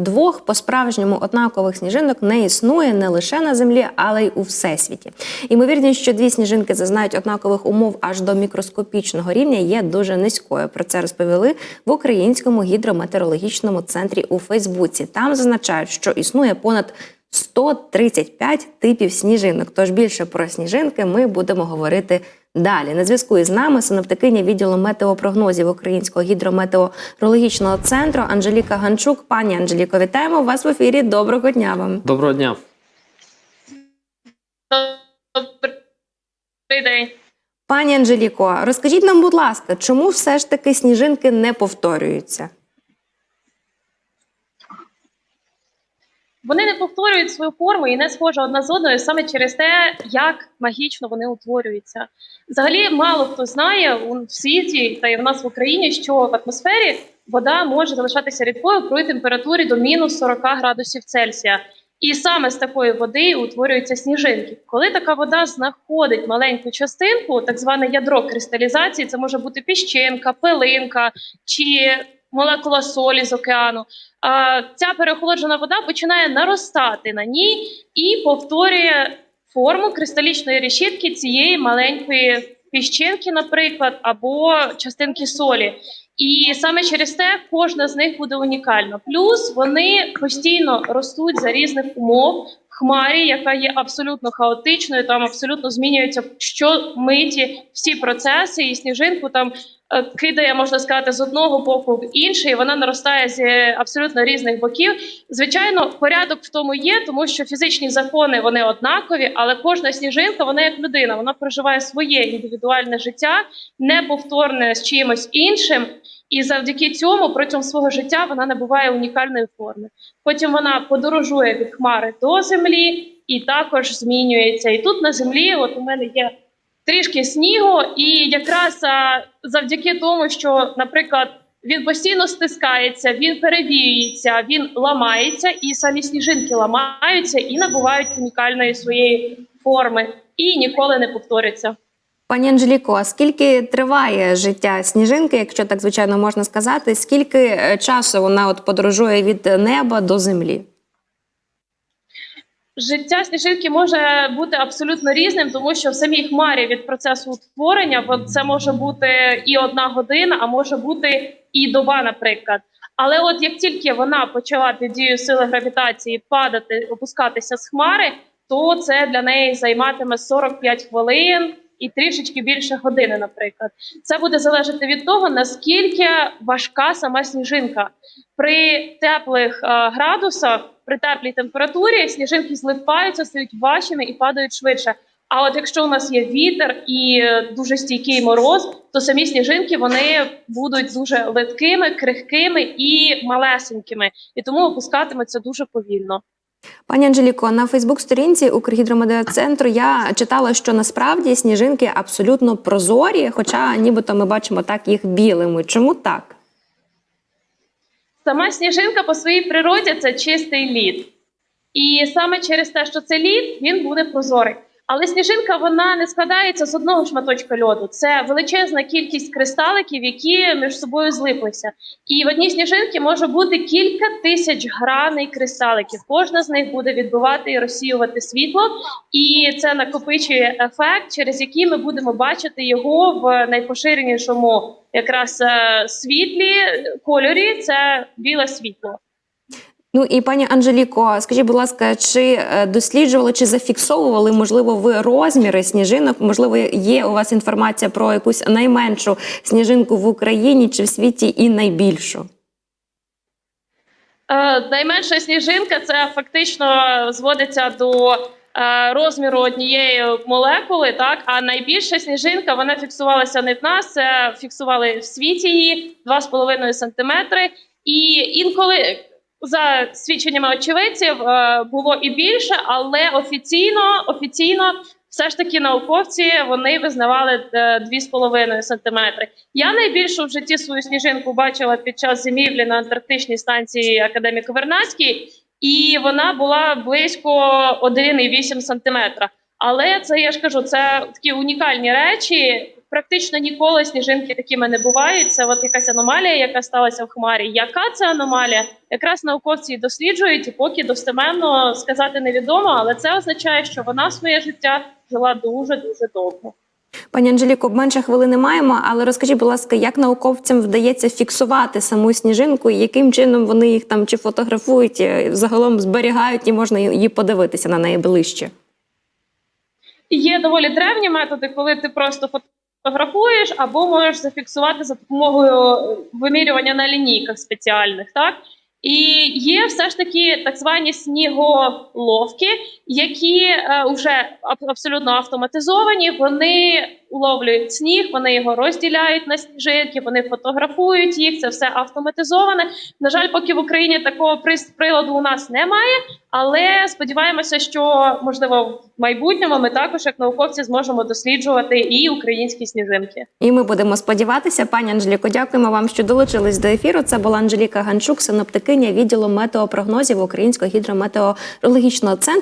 двох по-справжньому однакових сніжинок не існує не лише на землі, але й у всесвіті. Імовірність, що дві сніжинки зазнають однакових умов аж до мікроскопічного рівня, є дуже низькою. Про це розповіли в українському гідрометеорологічному центрі у Фейсбуці. Там зазначають, що існує понад 135 типів сніжинок. Тож більше про сніжинки ми будемо говорити далі. На зв'язку із нами синоптикиня відділу метеопрогнозів Українського гідрометеорологічного центру Анжеліка Ганчук. Пані Анжеліко, вітаємо вас в ефірі. Доброго дня вам. Доброго дня. Добрий день. Пані Анжеліко, розкажіть нам, будь ласка, чому все ж таки сніжинки не повторюються? Вони не повторюють свою форму і не схожі одна з одною саме через те, як магічно вони утворюються. Взагалі, мало хто знає у світі та й в нас в Україні, що в атмосфері вода може залишатися рідкою при температурі до мінус 40 градусів Цельсія. І саме з такої води утворюються сніжинки. Коли така вода знаходить маленьку частинку, так зване ядро кристалізації, це може бути піщинка, пилинка чи молекула солі з океану. А, ця переохолоджена вода починає наростати на ній і повторює форму кристалічної решітки цієї маленької піщинки, наприклад, або частинки солі. І саме через те кожна з них буде унікальна. Плюс вони постійно ростуть за різних умов. в Хмарі, яка є абсолютно хаотичною, там абсолютно змінюються щомиті всі процеси, і сніжинку там кидає, можна сказати, з одного боку в інший. Вона наростає з е, абсолютно різних боків. Звичайно, порядок в тому є, тому що фізичні закони вони однакові, але кожна сніжинка, вона як людина, вона проживає своє індивідуальне життя, неповторне з чимось іншим. І завдяки цьому протягом свого життя вона набуває унікальної форми. Потім вона подорожує від хмари до землі і також змінюється. І тут на землі, от у мене є трішки снігу, і якраз завдяки тому, що, наприклад, він постійно стискається, він перевіюється, він ламається, і самі сніжинки ламаються і набувають унікальної своєї форми, і ніколи не повторяться. Пані Анжеліко, а скільки триває життя сніжинки, якщо так звичайно можна сказати, скільки е, часу вона от подорожує від неба до землі? Життя сніжинки може бути абсолютно різним, тому що в самій хмарі від процесу утворення це може бути і одна година, а може бути і доба, наприклад. Але от як тільки вона почала під дією сили гравітації падати, опускатися з хмари, то це для неї займатиме 45 хвилин і трішечки більше години, наприклад. Це буде залежати від того, наскільки важка сама сніжинка. При теплих е, градусах, при теплій температурі сніжинки злипаються, стають важчими і падають швидше. А от якщо у нас є вітер і е, дуже стійкий мороз, то самі сніжинки вони будуть дуже литкими, крихкими і малесенькими, і тому опускатимуться дуже повільно. Пані Анжеліко, на Фейсбук-сторінці Укргідромедіацентру я читала, що насправді сніжинки абсолютно прозорі, хоча нібито ми бачимо так їх білими. Чому так? Сама сніжинка по своїй природі це чистий лід. І саме через те, що це лід, він буде прозорий. Але сніжинка вона не складається з одного шматочка льоду. Це величезна кількість кристаликів, які між собою злиплися. І в одній сніжинці може бути кілька тисяч граней кристаликів. Кожна з них буде відбивати і розсіювати світло, і це накопичує ефект, через який ми будемо бачити його в найпоширенішому якраз е, світлі кольорі. Це біле світло. Ну і пані Анжеліко, скажіть, будь ласка, чи е, досліджували, чи зафіксовували, можливо, ви розміри сніжинок? Можливо, є у вас інформація про якусь найменшу сніжинку в Україні чи в світі і найбільшу? Е, найменша сніжинка це фактично зводиться до е, розміру однієї молекули. Так, а найбільша сніжинка вона фіксувалася не в нас, це фіксували в світі її 2,5 сантиметри. І інколи за свідченнями очевидців е, було і більше, але офіційно офіційно. Все ж таки науковці вони визнавали е, 2,5 сантиметри. Я найбільшу в житті свою сніжинку бачила під час зимівлі на антарктичній станції академіка Вернацький, і вона була близько 1,8 сантиметра. Але це я ж кажу, це такі унікальні речі. Практично ніколи сніжинки такими не бувають. Це от якась аномалія, яка сталася в хмарі. Яка це аномалія? Якраз науковці і досліджують, і поки достеменно сказати невідомо, але це означає, що вона своє життя жила дуже дуже довго. Пані Анжеліко, менше хвилини маємо, але розкажіть, будь ласка, як науковцям вдається фіксувати саму сніжинку, і яким чином вони їх там чи фотографують, е, загалом зберігають і можна її подивитися на неї ближче? Є доволі древні методи, коли ти просто фотографуєш або можеш зафіксувати за допомогою е, вимірювання на лінійках спеціальних, так? І є все ж таки так звані сніголовки, які е, вже аб- абсолютно автоматизовані. Вони уловлюють сніг, вони його розділяють на сніжинки, вони фотографують їх. Це все автоматизоване. На жаль, поки в Україні такого приладу у нас немає, але сподіваємося, що можливо в майбутньому ми також, як науковці, зможемо досліджувати і українські сніжинки. І ми будемо сподіватися, пані Анжеліко, дякуємо вам, що долучились до ефіру. Це була Анжеліка Ганчук, синоптикиня відділу метеопрогнозів Українського гідрометеорологічного центру.